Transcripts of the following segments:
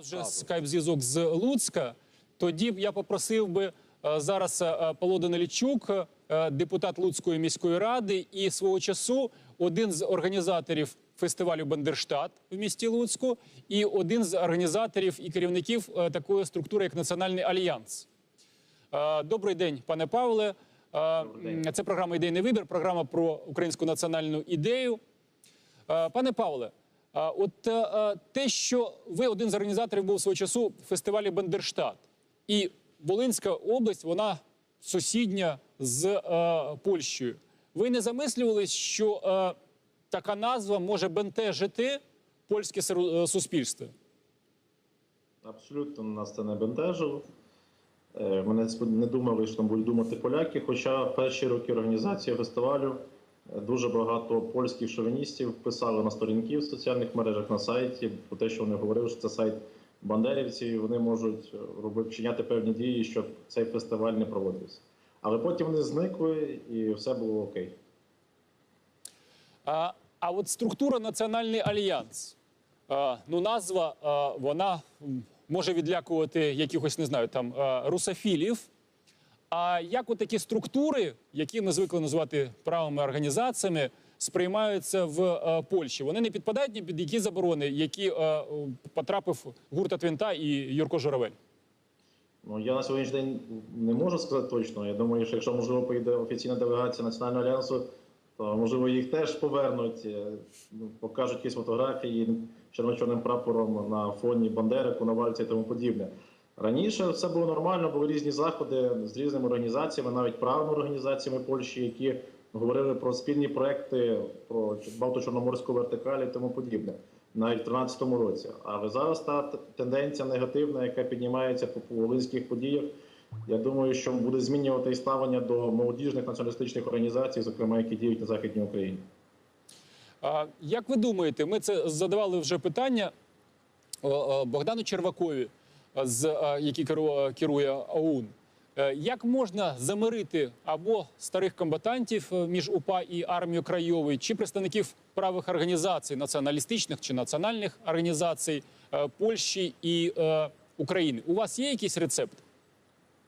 Вже скайп-зв'язок з Луцька. Тоді я попросив би е, зараз е, Павло Данилічук, е, депутат Луцької міської ради, і свого часу один з організаторів фестивалю Бандерштат в місті Луцьку, і один з організаторів і керівників е, такої структури, як Національний альянс. Е, Добрий день, пане Павле. Е, день. Це програма Ідейний вибір, програма про українську національну ідею. Е, Пане Павле, от е, е, те, що ви один з організаторів був свого часу фестивалю Бандерштат, і Волинська область, вона сусідня з е, Польщею. Ви не замислювались, що така назва може бентежити польське суспільство? Абсолютно нас це не бентежило. Е, Ми не думали, що там будуть думати поляки. Хоча перші роки організації фестивалю дуже багато польських шовіністів писали на сторінки в соціальних мережах на сайті про те, що вони говорили, що це сайт бандерівців, вони можуть е, робити вчиняти певні дії, щоб цей фестиваль не проводився. Але потім вони зникли і все було окей. А, а от структура Національний альянс. А, ну, назва а, вона може відлякувати якихось, не знаю, там русофілів. А як такі структури, які ми звикли називати правими організаціями, сприймаються в е, Польщі? Вони не підпадають ні під які заборони, які е, потрапив гурт Твінта і Юрко Журавель? Ну я на сьогоднішній день не можу сказати точно. Я думаю, що якщо можливо поїде офіційна делегація Національного альянсу, то можливо їх теж повернуть, е, ну, покажуть якісь фотографії з червоно-чорним прапором на фоні Бандери, Коновальця і тому подібне. Раніше все було нормально, були різні заходи з різними організаціями, навіть правими організаціями Польщі, які говорили про спільні проекти, про Балто-Чорноморську вертикаль і тому подібне, навіть в 2013 році. Але зараз та тенденція негативна, яка піднімається по волинських подіях. Я думаю, що буде змінювати і ставлення до молодіжних націоналістичних організацій, зокрема, які діють на західній Україні. А, як ви думаєте, ми це задавали вже питання Богдану Червакові, з, а, який керує, ОУН. Е, Як можна замирити або старих комбатантів е, між УПА і армією Крайової, чи представників правих організацій, націоналістичних чи національних організацій е, Польщі і е, України? У вас є якийсь рецепт?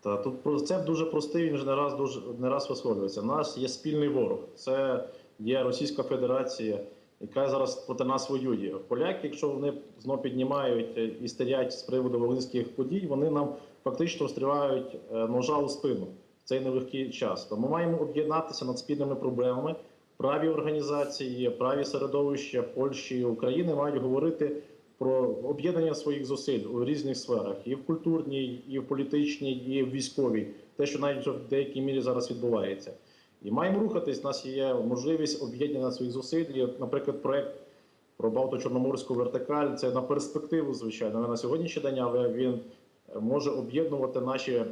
Та тут рецепт дуже простий. Він вже не раз дуже не раз висловлюється. У нас є спільний ворог. Це є Російська Федерація, яка зараз проти нас воює. Поляки, якщо вони знову піднімають е, і стерять з приводу волинських подій, вони нам фактично встрівають е, ножа у спину в цей нелегкий час. Тому маємо об'єднатися над спільними проблемами. Праві організації, праві середовища Польщі і України мають говорити про об'єднання своїх зусиль у різних сферах, і в культурній, і в політичній, і в військовій, те, що навіть вже в деякій мірі зараз відбувається. І маємо рухатись. У нас є можливість об'єднання своїх зусиль. І, наприклад, проект про Балто-Чорноморську вертикаль це на перспективу, звичайно, не на сьогоднішній день, але він е, може об'єднувати наші е,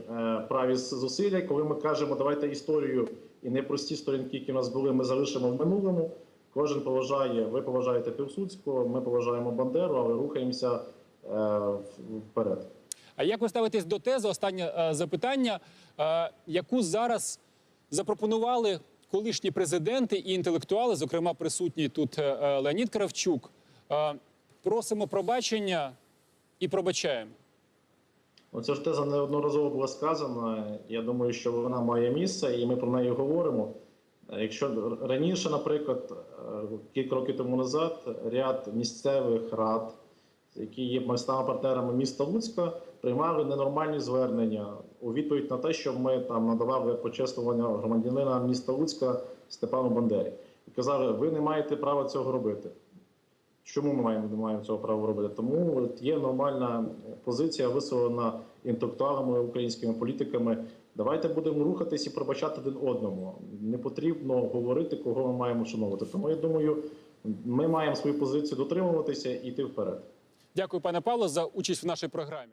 праві зусилля. Коли ми кажемо, давайте історію і непрості сторінки, які в нас були, ми залишимо в минулому. Кожен поважає, ви поважаєте Півсудського, ми поважаємо Бандеру, але рухаємося е, вперед. А як ви ставитесь до тези? Останнє запитання, яку зараз запропонували колишні президенти і інтелектуали, зокрема присутній тут е, е, Леонід Кравчук. Е, просимо пробачення і пробачаємо. Оця ж теза неодноразово була сказана. Я думаю, що вона має місце, і ми про неї говоримо. Якщо раніше, наприклад, кілька років тому назад, ряд місцевих рад, які є містами партнерами міста Луцька, приймали ненормальні звернення у відповідь на те, що ми там надавали почесування громадянина міста Луцька Степану Бандері. І казали, ви не маєте права цього робити. Чому ми маємо не маємо цього права робити? Тому є нормальна позиція, висловлена інтелектуалами, українськими політиками. Давайте будемо рухатись і пробачати один одному. Не потрібно говорити, кого ми маємо шановувати. Тому я думаю, ми маємо свою позицію дотримуватися і йти вперед. Дякую, пане Павло, за участь в нашій програмі.